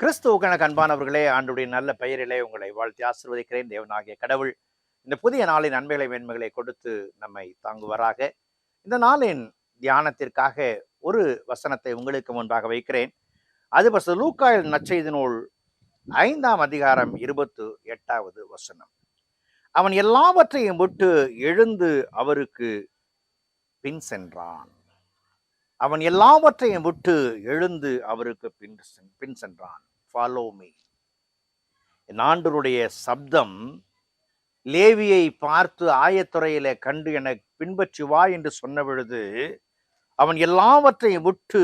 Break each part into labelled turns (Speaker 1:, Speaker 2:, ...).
Speaker 1: கிறிஸ்துவுக்கான கண்பானவர்களே ஆண்டுடைய நல்ல பெயரிலே உங்களை வாழ்த்தி ஆசிர்வதிக்கிறேன். தேவனாகிய கடவுள் இந்த புதிய நாளின் நன்மைகளை மேன்மைகளை கொடுத்து நம்மை தாங்குவராக. இந்த நாளின் தியானத்திற்காக ஒரு வசனத்தை உங்களுக்கு முன்பாக வைக்கிறேன். அது பசு லூக்காயில் நற்செய்தி நூல் ஐந்தாம் அதிகாரம் இருபத்து எட்டாவது வசனம். அவன் எல்லாவற்றையும் விட்டு எழுந்து அவருக்கு பின் சென்றான். அவன் எல்லாவற்றையும் விட்டு எழுந்து அவருக்கு பின் பின் சென்றான். ஃபாலோ மீ என் சப்தம் லேவியை பார்த்து ஆயத்துறையில கண்டு என பின்பற்றி வா என்று சொன்ன பொழுது அவன் எல்லாவற்றையும் விட்டு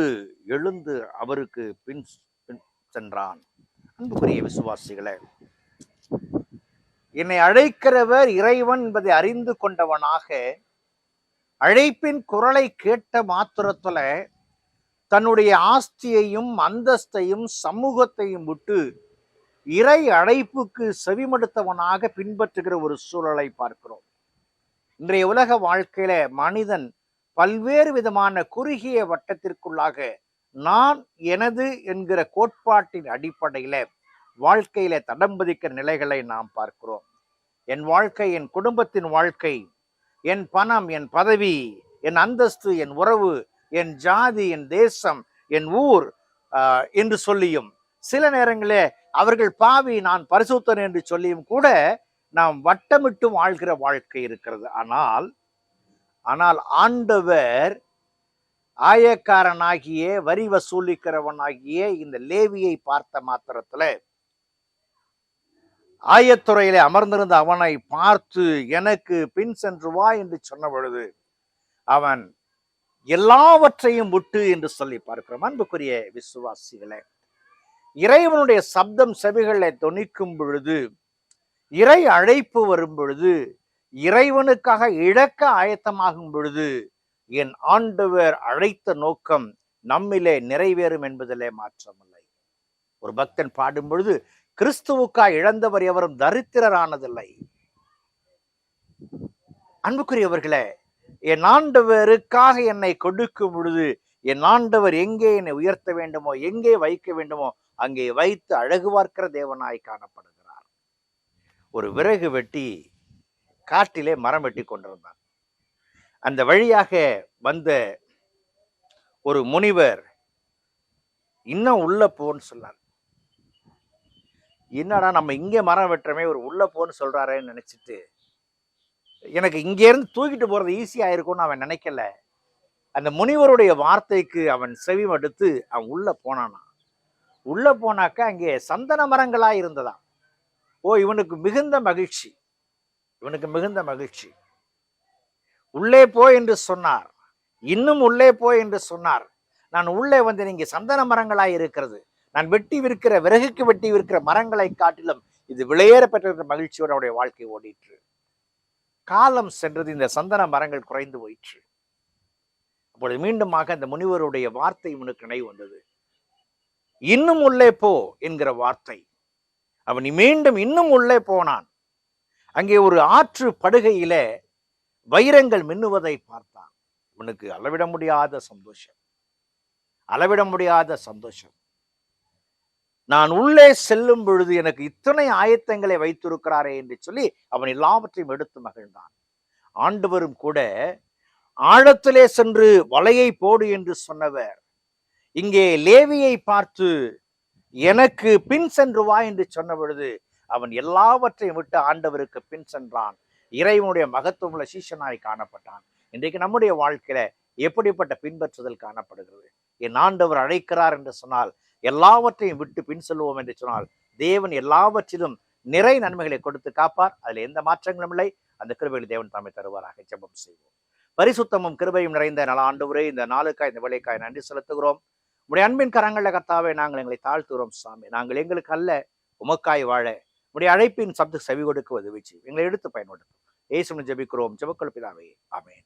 Speaker 1: எழுந்து அவருக்கு பின் பின் சென்றான். அன்புக்குரிய விசுவாசிகளே என்னை அழைக்கிறவர் இறைவன் என்பதை அறிந்து கொண்டவனாக அழைப்பின் குரலை கேட்ட மாத்திரத்துல தன்னுடைய ஆஸ்தியையும் அந்தஸ்தையும் சமூகத்தையும் விட்டு இறை அழைப்புக்கு செவிமடுத்தவனாக பின்பற்றுகிற ஒரு சூழலை பார்க்கிறோம். இன்றைய உலக வாழ்க்கையில மனிதன் பல்வேறு விதமான குறுகிய வட்டத்திற்குள்ளாக நான் எனது என்கிற கோட்பாட்டின் அடிப்படையில வாழ்க்கையில தடம் பதிக்கிற நிலைகளை நாம் பார்க்கிறோம். என் வாழ்க்கை என் குடும்பத்தின் வாழ்க்கை என் பணம் என் பதவி என் அந்தஸ்து என் உறவு என் ஜாதி என் தேசம் என் ஊர் என்று சொல்லியும் சில நேரங்களே அவர்கள் பாவி நான் பரிசுத்தன் என்று சொல்லியும் கூட நாம் வட்டமிட்டு வாழ்கிற வாழ்க்கை இருக்கிறது. ஆனால் ஆனால் ஆண்டவர் ஆயக்காரனாகிய வரி வசூலிக்கிறவனாகிய இந்த லேவியை பார்த்த மாத்திரத்தில் ஆயத்துறையிலே அமர்ந்திருந்த அவனை பார்த்து எனக்கு பின் சென்று வா என்று சொன்ன பொழுது அவன் எல்லாவற்றையும் விட்டு என்று சொல்லி பார்க்கிறோம். அன்புக்குரிய விசுவாசிகளே இறைவனுடைய சப்தம் செவிகளை தொனிக்கும் பொழுது இறை அழைப்பு வரும் பொழுது இறைவனுக்காக இழக்க ஆயத்தமாகும் பொழுது என் ஆண்டவர் அழைத்த நோக்கம் நம்மிலே நிறைவேறும் என்பதிலே மாற்றமில்லை. ஒரு பக்தன் பாடும் பொழுது கிறிஸ்துவுக்காய் இழந்தவர் எவரும் தரித்திரரானதில்லை. அன்புக்குரியவர்களே என் ஆண்டவருக்காக என்னை கொடுக்கும் பொழுது என் ஆண்டவர் எங்கே என்னை உயர்த்த வேண்டுமோ எங்கே வைக்க வேண்டுமோ அங்கே வைத்து அழகு பார்க்கிற தேவனாய் காணப்படுகிறார். ஒரு விறகு வெட்டி காட்டிலே மரம் வெட்டி கொண்டிருந்தார் அந்த வழியாக வந்த ஒரு முனிவர் இன்னும் உள்ள போன்னு சொன்னார். என்னடா நம்ம இங்கே மரம் வெட்டுறமே ஒரு உள்ள போன்னு சொல்கிறாரேன்னு நினச்சிட்டு எனக்கு இங்கே இருந்து தூக்கிட்டு போகிறது ஈஸியாக இருக்கும்னு அவன் நினைக்கல. அந்த முனிவருடைய வார்த்தைக்கு அவன் செவி மடுத்து அவன் உள்ளே போனானா? உள்ளே போனாக்கா அங்கே சந்தன மரங்களாக இருந்ததா ஓ இவனுக்கு மிகுந்த மகிழ்ச்சி. இவனுக்கு மிகுந்த மகிழ்ச்சி. உள்ளே போ என்று சொன்னார். இன்னும் உள்ளே போ என்று சொன்னார். நான் உள்ளே வந்து நீங்கள் சந்தன மரங்களாய் இருக்கிறது. நான் வெட்டி விற்கிற விறகுக்கு வெட்டி விற்கிற மரங்களை காட்டிலும் இது விலையேற பெற்ற மகிழ்ச்சியோடு அவருடைய வாழ்க்கை ஓடிற்று. காலம் சென்றது இந்த சந்தன மரங்கள் குறைந்து போயிற்று. அப்பொழுது மீண்டுமாக அந்த முனிவருடைய வார்த்தை இவனுக்கு நினைவு வந்தது. இன்னும் உள்ளே போ என்கிற வார்த்தை. அவன் மீண்டும் இன்னும் உள்ளே போனான். அங்கே ஒரு ஆற்று படுகையில வைரங்கள் மின்னுவதை பார்த்தான். இவனுக்கு அளவிட முடியாத சந்தோஷம். அளவிட முடியாத சந்தோஷம். நான் உள்ளே செல்லும் பொழுது எனக்கு இத்தனை ஆயத்தங்களை வைத்திருக்கிறாரே என்று சொல்லி அவன் எல்லாவற்றையும் எடுத்து மகிழ்ந்தான். ஆண்டவரும் கூட ஆழத்திலே சென்று வலையை போடு என்று சொன்னவர். இங்கே லேவியை பார்த்து எனக்கு பின் சென்று வா என்று சொன்ன பொழுது அவன் எல்லாவற்றையும் விட்டு ஆண்டவருக்கு பின் சென்றான். இறைவனுடைய மகத்துவமுள்ள சீசனாய் காணப்பட்டான். இன்றைக்கு நம்முடைய வாழ்க்கையில எப்படிப்பட்ட பின்பற்றுதல் காணப்படுகிறது? என் ஆண்டவர் அழைக்கிறார் என்று சொன்னால் எல்லாவற்றையும் விட்டு பின் செல்வோம் என்று சொன்னால் தேவன் எல்லாவற்றிலும் நிறை நன்மைகளை கொடுத்து காப்பார். அதில் எந்த மாற்றங்களும் இல்லை. அந்த கிருபையில் தேவன் தம்மை தருவாராக. ஜெபம் செய்வோம். பரிசுத்தமும் கிருபையும் நிறைந்த நல ஆண்டவரே இந்த நாளுக்காய் இந்த வேலைக்காய் நன்றி செலுத்துகிறோம். உடைய அன்பின் கரங்களில் கத்தாவே நாங்கள் எங்களை தாழ்த்துகிறோம் சாமி. நாங்கள் எங்களுக்கு அல்ல உமக்காய் வாழ. உடைய அழைப்பின் சப்து செவி கொடுக்க உதவிச்சு எங்களை எடுத்து பயன்படுத்தும் ஏசுன்னு ஜெபிக்கிறோம். ஜெபக்கொள் பிதாவே. ஆமேன்.